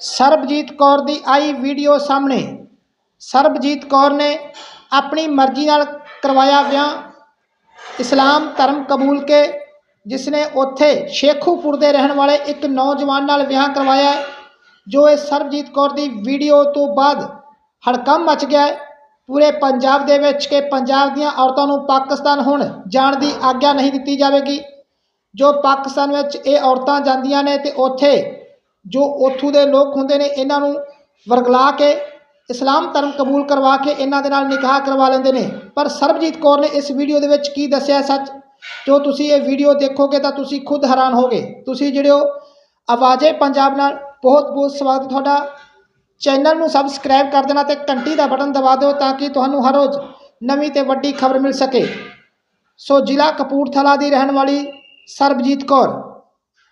ਸਰਬਜੀਤ ਕੌਰ ਦੀ ਆਈ ਵੀਡੀਓ ਸਾਹਮਣੇ। ਸਰਬਜੀਤ ਕੌਰ ਨੇ ਆਪਣੀ ਮਰਜ਼ੀ ਨਾਲ ਕਰਵਾਇਆ ਵਿਆਹ। ਇਸਲਾਮ ਧਰਮ ਕਬੂਲ ਕੇ ਜਿਸ ਨੇ ਉੱਥੇ ਸ਼ੇਖੂਪੁਰ ਦੇ ਰਹਿਣ ਵਾਲੇ ਇੱਕ ਨੌਜਵਾਨ ਨਾਲ ਵਿਆਹ ਕਰਵਾਇਆ ਜੋ ਇਹ ਸਰਬਜੀਤ ਕੌਰ ਦੀ ਵੀਡੀਓ ਤੋਂ ਬਾਅਦ ਹੜਕੰਪ ਮਚ ਗਿਆ ਪੂਰੇ ਪੰਜਾਬ ਦੇ ਵਿੱਚ ਕਿ ਪੰਜਾਬ ਦੀਆਂ ਔਰਤਾਂ ਨੂੰ ਪਾਕਿਸਤਾਨ ਹੁਣ ਜਾਣ ਦੀ ਆਗਿਆ ਨਹੀਂ ਦਿੱਤੀ ਜਾਵੇਗੀ। ਜੋ ਪਾਕਿਸਤਾਨ ਵਿੱਚ ਇਹ ਔਰਤਾਂ ਜਾਂਦੀਆਂ ਨੇ ਤੇ ਉੱਥੇ ਜੋ ਉੱਥੋਂ ਦੇ ਲੋਕ ਹੁੰਦੇ ਨੇ, ਇਹਨਾਂ ਨੂੰ ਵਰਗਲਾ ਕੇ ਇਸਲਾਮ ਧਰਮ ਕਬੂਲ ਕਰਵਾ ਕੇ ਇਹਨਾਂ ਦੇ ਨਾਲ ਨਿਕਾਹ ਕਰਵਾ ਲੈਂਦੇ ਨੇ। ਪਰ ਸਰਬਜੀਤ ਕੌਰ ਨੇ ਇਸ ਵੀਡੀਓ ਦੇ ਵਿੱਚ ਕੀ ਦੱਸਿਆ ਸੱਚ? ਜੋ ਤੁਸੀਂ ਇਹ ਵੀਡੀਓ ਦੇਖੋਗੇ ਤਾਂ ਤੁਸੀਂ ਖੁਦ ਹੈਰਾਨ ਹੋਗੇ ਤੁਸੀਂ ਜਿਹੜੇ ਹੋ, ਆਵਾਜ਼ੇ ਪੰਜਾਬ ਨਾਲ ਬਹੁਤ ਬਹੁਤ ਸਵਾਗਤ ਤੁਹਾਡਾ। ਚੈਨਲ ਨੂੰ ਸਬਸਕ੍ਰਾਈਬ ਕਰ ਦੇਣਾ ਤੇ ਘੰਟੀ ਦਾ ਬਟਨ ਦਬਾ ਦਿਓ ਤਾਂ ਕਿ ਤੁਹਾਨੂੰ ਹਰ ਰੋਜ਼ ਨਵੀਂ ਤੇ ਵੱਡੀ ਖਬਰ ਮਿਲ ਸਕੇ। ਸੋ ਜ਼ਿਲ੍ਹਾ ਕਪੂਰਥਲਾ ਦੀ ਰਹਿਣ ਵਾਲੀ ਸਰਬਜੀਤ ਕੌਰ।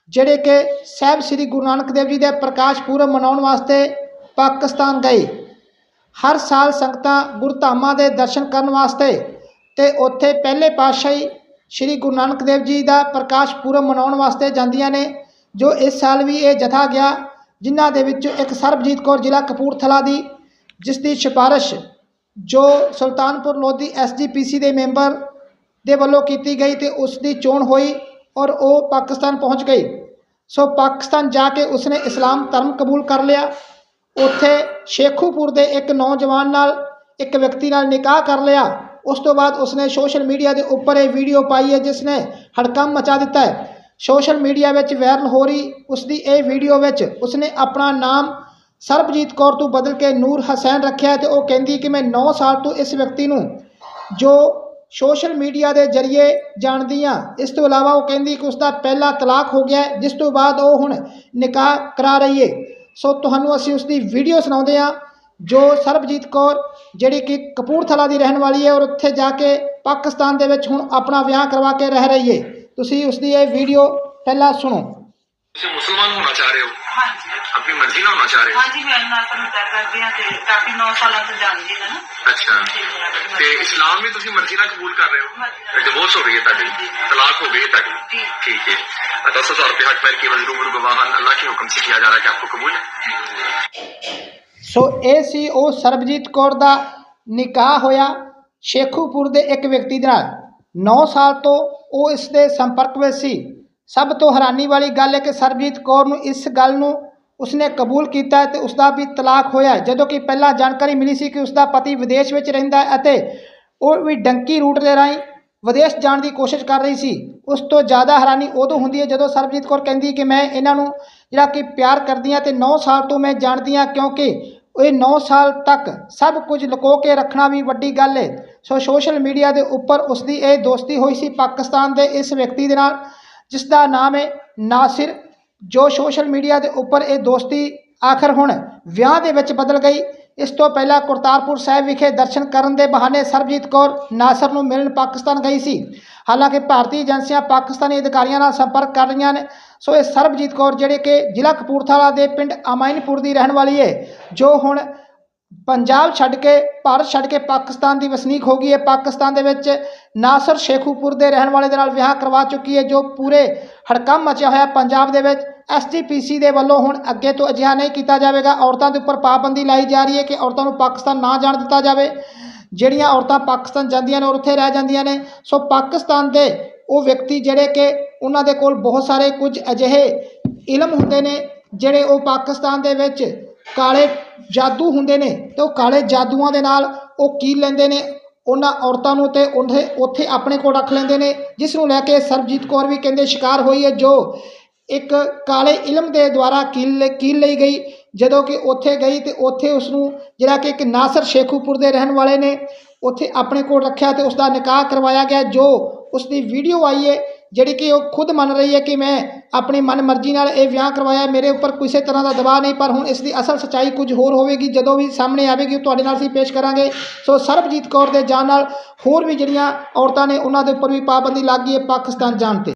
ਜਿਹੜੇ ਕਿ ਸਾਹਿਬ ਸ੍ਰੀ ਗੁਰੂ ਨਾਨਕ ਦੇਵ ਜੀ ਦੇ ਪ੍ਰਕਾਸ਼ ਪੁਰਬ ਮਨਾਉਣ ਵਾਸਤੇ ਪਾਕਿਸਤਾਨ ਗਏ। ਹਰ ਸਾਲ ਸੰਗਤਾਂ ਗੁਰਧਾਮਾਂ ਦੇ ਦਰਸ਼ਨ ਕਰਨ ਵਾਸਤੇ ਤੇ ਉੱਥੇ ਪਹਿਲੇ ਪਾਤਸ਼ਾਹੀ ਸ੍ਰੀ ਗੁਰੂ ਨਾਨਕ ਦੇਵ ਜੀ ਦਾ ਪ੍ਰਕਾਸ਼ ਪੁਰਬ ਮਨਾਉਣ ਵਾਸਤੇ ਜਾਂਦੀਆਂ ਨੇ, ਜੋ ਇਸ ਸਾਲ ਵੀ ਇਹ ਜਥਾ ਗਿਆ, ਜਿਨ੍ਹਾਂ ਦੇ ਵਿੱਚੋਂ ਇੱਕ ਸਰਬਜੀਤ ਕੌਰ ਜ਼ਿਲ੍ਹਾ ਕਪੂਰਥਲਾ ਦੀ, ਜਿਸ ਦੀ ਸਿਫਾਰਿਸ਼ ਜੋ ਸੁਲਤਾਨਪੁਰ ਲੋਧੀ ਐਸਜੀਪੀਸੀ ਦੇ ਮੈਂਬਰ ਦੇ ਵੱਲੋਂ ਕੀਤੀ ਗਈ ਤੇ ਉਸ ਦੀ ਚੋਣ ਹੋਈ ਔਰ ਉਹ ਪਾਕਿਸਤਾਨ ਪਹੁੰਚ ਗਈ ਸੋ ਪਾਕਿਸਤਾਨ ਜਾ ਕੇ ਉਸਨੇ ਇਸਲਾਮ ਧਰਮ ਕਬੂਲ ਕਰ ਲਿਆ। ਉੱਥੇ ਸ਼ੇਖੂਪੁਰ ਦੇ ਇੱਕ ਨੌਜਵਾਨ ਨਾਲ ਇੱਕ ਵਿਅਕਤੀ ਨਾਲ ਨਿਕਾਹ ਕਰ ਲਿਆ। ਉਸ ਤੋਂ ਬਾਅਦ ਉਸਨੇ ਸੋਸ਼ਲ ਮੀਡੀਆ ਦੇ ਉੱਪਰ ਇਹ ਵੀਡੀਓ ਪਾਈ ਹੈ ਜਿਸ ਨੇ ਹੜਕੰਮ ਮਚਾ ਦਿੱਤਾ ਹੈ। ਸੋਸ਼ਲ ਮੀਡੀਆ ਵਿੱਚ ਵਾਇਰਲ ਹੋ ਰਹੀ ਉਸ ਦੀ ਇਹ ਵੀਡੀਓ ਵਿੱਚ ਉਸਨੇ ਆਪਣਾ ਨਾਮ ਸਰਬਜੀਤ ਕੌਰ ਤੋਂ ਬਦਲ ਕੇ ਨੂਰ ਹਸੈਨ ਰੱਖਿਆ ਹੈ ਤੇ ਉਹ ਕਹਿੰਦੀ ਕਿ ਮੈਂ 9 ਸਾਲ ਤੋਂ ਇਸ ਵਿਅਕਤੀ ਨੂੰ ਜੋ ਸੋਸ਼ਲ ਮੀਡੀਆ ਦੇ ਜ਼ਰੀਏ ਜਾਣਦੀ ਹਾਂ ਇਸ ਤੋਂ ਇਲਾਵਾ ਉਹ ਕਹਿੰਦੀ ਕਿ ਉਸ ਦਾ ਪਹਿਲਾ ਤਲਾਕ ਹੋ ਗਿਆ ਜਿਸ ਤੋਂ ਬਾਅਦ ਉਹ ਹੁਣ ਨਿਕਾਹ ਕਰਾ ਰਹੀ ਹੈ। ਸੋ ਤੁਹਾਨੂੰ ਅਸੀਂ ਉਸ ਦੀ ਵੀਡੀਓ ਸੁਣਾਉਂਦੇ ਹਾਂ, ਜੋ ਸਰਬਜੀਤ ਕੌਰ, ਜਿਹੜੀ ਕਿ ਕਪੂਰਥਲਾ ਦੀ ਰਹਿਣ ਵਾਲੀ ਹੈ ਔਰ ਉੱਥੇ ਜਾ ਕੇ ਪਾਕਿਸਤਾਨ ਦੇ ਵਿੱਚ ਹੁਣ ਆਪਣਾ ਵਿਆਹ ਕਰਵਾ ਕੇ ਰਹਿ ਰਹੀ ਹੈ। ਤੁਸੀਂ ਉਸ ਦੀ ਇਹ ਵੀਡੀਓ ਪਹਿਲਾਂ ਸੁਣੋ। ਤੁਸੀਂ ਮੁਸਲਮਾਨ ਹੋਣਾ ਚਾਹ ਰਹੇ ਹੋ ਹਾਂਜੀ ਆਪਣੀ ਮਰਜ਼ੀ ਨਾਲ ਹੋਣਾ ਚਾਹ ਰਹੇ ਹੋ ਹਾਂਜੀ ਮੈਂ ਨਾਲ ਤੁਹਾਨੂੰ ਤੈਅ ਕਰਦੀ ਹਾਂ ਤੇ ਕਾਫੀ 9 ਸਾਲਾਂ ਤੋਂ ਜਾਣਦੀ ਹਾਂ ਨਾ ਅੱਛਾ ਤੇ ਮੇਰਾ ਬੜੀ ਤੇ ਮਰਜ਼ੀ ਇਸਲਾਮ ਵੀ ਤੁਸੀਂ ਮਰਜ਼ੀ ਨਾਲ ਕਬੂਲ ਕਰ ਰਹੇ ਹੋ ਮਰਜ਼ੀ ਨਾਲ। ਡਿਵੋਰਸ ਹੋ ਗਈ ਹੈ ਤੁਹਾਡੀ जी। तलाक हो गई है ਤੁਹਾਡੀ जी। ठीक है दस हजार रुपये हक पैर केवल रूबरू गवाहन अल्लाह के हुक्म से किया जा रहा है कि आपको कबूल है ਸੋ ਇਹ ਸੀ ਉਹ ਸਰਬਜੀਤ ਕੌਰ ਦਾ ਨਿਕਾਹ ਹੋਇਆ ਸ਼ੇਖੂਪੁਰ ਦੇ ਇੱਕ ਵਿਅਕਤੀ ਦੇ ਨਾਲ 9 ਸਾਲ ਤੋਂ ਉਹ ਇਸ ਦੇ ਸੰਪਰਕ ਵਿੱਚ ਸੀ ਸਭ ਤੋਂ ਹੈਰਾਨੀ ਵਾਲੀ ਗੱਲ ਹੈ ਕਿ ਸਰਬਜੀਤ ਕੌਰ ਨੂੰ ਇਸ ਗੱਲ ਨੂੰ ਉਸਨੇ ਕਬੂਲ ਕੀਤਾ ਹੈ ਤੇ ਉਸ ਦਾ ਵੀ ਤਲਾਕ ਹੋਇਆ ਜਦੋਂ ਕਿ ਪਹਿਲਾਂ ਜਾਣਕਾਰੀ ਮਿਲੀ ਸੀ ਕਿ ਉਸ ਦਾ ਪਤੀ ਵਿਦੇਸ਼ ਵਿੱਚ ਰਹਿੰਦਾ ਹੈ ਅਤੇ ਉਹ ਵੀ ਡੰਕੀ ਰੂਟ ਦੇ ਰਾਹੀਂ ਵਿਦੇਸ਼ ਜਾਣ ਦੀ ਕੋਸ਼ਿਸ਼ ਕਰ ਰਹੀ ਸੀ। ਉਸ ਤੋਂ ਜ਼ਿਆਦਾ ਹੈਰਾਨੀ ਉਦੋਂ ਹੁੰਦੀ ਹੈ ਜਦੋਂ ਸਰਬਜੀਤ ਕੌਰ ਕਹਿੰਦੀ ਕਿ ਮੈਂ ਇਹਨਾਂ ਨੂੰ ਜਿਹੜਾ ਕਿ ਪਿਆਰ ਕਰਦੀ ਹਾਂ ਤੇ 9 ਸਾਲ ਤੋਂ ਮੈਂ ਜਾਣਦੀ ਹਾਂ ਕਿਉਂਕਿ ਇਹ 9 ਸਾਲ ਤੱਕ ਸਭ ਕੁਝ ਲੁਕੋ ਕੇ ਰੱਖਣਾ ਵੀ ਵੱਡੀ ਗੱਲ ਹੈ। ਸੋ ਸੋਸ਼ਲ ਮੀਡੀਆ ਦੇ ਉੱਪਰ ਉਸ ਦੀ ਇਹ ਦੋਸਤੀ ਹੋਈ ਸੀ ਪਾਕਿਸਤਾਨ ਦੇ ਇਸ ਵਿਅਕਤੀ ਦੇ ਨਾਲ। ਜਿਸ ਦਾ ਨਾਮ ਹੈ ਨਾਸਿਰ, ਜੋ ਸੋਸ਼ਲ ਮੀਡੀਆ ਦੇ ਉੱਪਰ ਇਹ ਦੋਸਤੀ ਆਖਰ ਹੁਣ ਵਿਆਹ ਦੇ ਵਿੱਚ ਬਦਲ ਗਈ। ਇਸ ਤੋਂ ਪਹਿਲਾਂ ਕਰਤਾਰਪੁਰ ਸਾਹਿਬ ਵਿਖੇ ਦਰਸ਼ਨ ਕਰਨ ਦੇ ਬਹਾਨੇ ਸਰਬਜੀਤ ਕੌਰ ਨਾਸਰ ਨੂੰ ਮਿਲਣ ਪਾਕਿਸਤਾਨ ਗਈ ਸੀ। ਹਾਲਾਂਕਿ ਭਾਰਤੀ ਏਜੰਸੀਆਂ ਪਾਕਿਸਤਾਨੀ ਅਧਿਕਾਰੀਆਂ ਨਾਲ ਸੰਪਰਕ ਕਰ ਰਹੀਆਂ ਨੇ, ਸੋ ਇਹ ਸਰਬਜੀਤ ਕੌਰ, ਜਿਹੜੇ ਕਿ ਜ਼ਿਲ੍ਹਾ ਕਪੂਰਥਲਾ ਦੇ ਪਿੰਡ ਅਮਾਇਨਪੁਰ ਦੀ ਰਹਿਣ ਵਾਲੀ ਹੈ, ਜੋ ਹੁਣ ਪੰਜਾਬ ਛੱਡ ਕੇ, ਭਾਰਤ ਛੱਡ ਕੇ ਪਾਕਿਸਤਾਨ ਦੀ ਵਸਨੀਕ ਹੋ ਗਈ ਹੈ। ਪਾਕਿਸਤਾਨ ਦੇ ਵਿੱਚ ਨਾਸਰ ਸ਼ੇਖੂਪੁਰ ਦੇ ਰਹਿਣ ਵਾਲੇ ਦੇ ਨਾਲ ਵਿਆਹ ਕਰਵਾ ਚੁੱਕੀ ਹੈ, ਜੋ ਪੂਰੇ ਹੜਕੰਪ ਮਚਿਆ ਹੋਇਆ ਪੰਜਾਬ ਦੇ ਵਿੱਚ ਐਸਜੀਪੀਸੀ ਦੇ ਵੱਲੋਂ ਹੁਣ ਅੱਗੇ ਤੋਂ ਅਜਿਹਾ ਨਹੀਂ ਕੀਤਾ ਜਾਵੇਗਾ। ਔਰਤਾਂ ਦੇ ਉੱਪਰ ਪਾਬੰਦੀ ਲਾਈ ਜਾ ਰਹੀ ਹੈ ਕਿ ਔਰਤਾਂ ਨੂੰ ਪਾਕਿਸਤਾਨ ਨਾ ਜਾਣ ਦਿੱਤਾ ਜਾਵੇ। ਜਿਹੜੀਆਂ ਔਰਤਾਂ ਪਾਕਿਸਤਾਨ ਜਾਂਦੀਆਂ ਨੇ, ਔਰ ਉੱਥੇ ਰਹਿ ਜਾਂਦੀਆਂ ਨੇ, ਸੋ ਪਾਕਿਸਤਾਨ ਦੇ ਉਹ ਵਿਅਕਤੀ ਜਿਹੜੇ ਕਿ ਉਹਨਾਂ ਦੇ ਕੋਲ ਬਹੁਤ ਸਾਰੇ ਕੁਝ ਅਜਿਹੇ ਇਲਮ ਹੁੰਦੇ ਨੇ, ਜਿਹੜੇ ਉਹ ਪਾਕਿਸਤਾਨ ਦੇ ਵਿੱਚ ਕਾਲੇ ਜਾਦੂ ਹੁੰਦੇ ਨੇ ਤੇ ਉਹ ਕਾਲੇ ਜਾਦੂਆਂ ਦੇ ਨਾਲ ਉਹ ਕੀ ਲੈਂਦੇ ਨੇ? ਉਹਨਾਂ ਔਰਤਾਂ ਨੂੰ ਤੇ ਉੱਥੇ ਉੱਥੇ ਆਪਣੇ ਕੋਲ ਰੱਖ ਲੈਂਦੇ ਨੇ, ਜਿਸ ਨੂੰ ਲੈ ਕੇ ਸਰਬਜੀਤ ਕੌਰ ਵੀ ਕਹਿੰਦੇ ਸ਼ਿਕਾਰ ਹੋਈ ਹੈ, ਜੋ ਇੱਕ ਕਾਲੇ ਇਲਮ ਦੇ ਦੁਆਰਾ ਕੀਲ ਕੀਲ ਲਈ ਗਈ? ਜਦੋਂ ਕਿ ਉੱਥੇ ਗਈ ਤੇ ਉੱਥੇ ਉਸ ਨੂੰ ਜਿਹੜਾ ਕਿ ਇੱਕ ਨਾਸਰ ਸ਼ੇਖੂਪੁਰ ਦੇ ਰਹਿਣ ਵਾਲੇ ਨੇ, ਉੱਥੇ ਆਪਣੇ ਕੋਲ ਰੱਖਿਆ ਤੇ ਉਸ ਦਾ ਨਿਕਾਹ ਕਰਵਾਇਆ ਗਿਆ, ਜੋ ਉਸ ਦੀ ਵੀਡੀਓ ਆਈ ਹੈ ਜਿਹੜੀ ਕਿ ਉਹ ਖੁਦ ਮੰਨ ਰਹੀ ਹੈ ਕਿ ਮੈਂ ਆਪਣੀ ਮਨ ਮਰਜ਼ੀ ਨਾਲ ਇਹ ਵਿਆਹ ਕਰਵਾਇਆ, ਮੇਰੇ ਉੱਪਰ ਕਿਸੇ ਤਰ੍ਹਾਂ ਦਾ ਦਬਾਅ ਨਹੀਂ, ਪਰ ਹੁਣ ਇਸ ਦੀ ਅਸਲ ਸੱਚਾਈ ਕੁਝ ਹੋਰ ਹੋਵੇਗੀ, ਜਦੋਂ ਵੀ ਸਾਹਮਣੇ ਆਵੇਗੀ, ਉਹ ਤੁਹਾਡੇ ਨਾਲ ਅਸੀਂ ਪੇਸ਼ ਕਰਾਂਗੇ। ਸੋ ਸਰਬਜੀਤ ਕੌਰ ਦੇ ਜਾਣ ਨਾਲ ਹੋਰ ਵੀ ਜਿਹੜੀਆਂ ਔਰਤਾਂ ਨੇ, ਉਹਨਾਂ ਦੇ ਉੱਪਰ ਵੀ ਪਾਬੰਦੀ ਲੱਗ ਗਈ ਹੈ ਪਾਕਿਸਤਾਨ ਜਾਣ ਤੇ।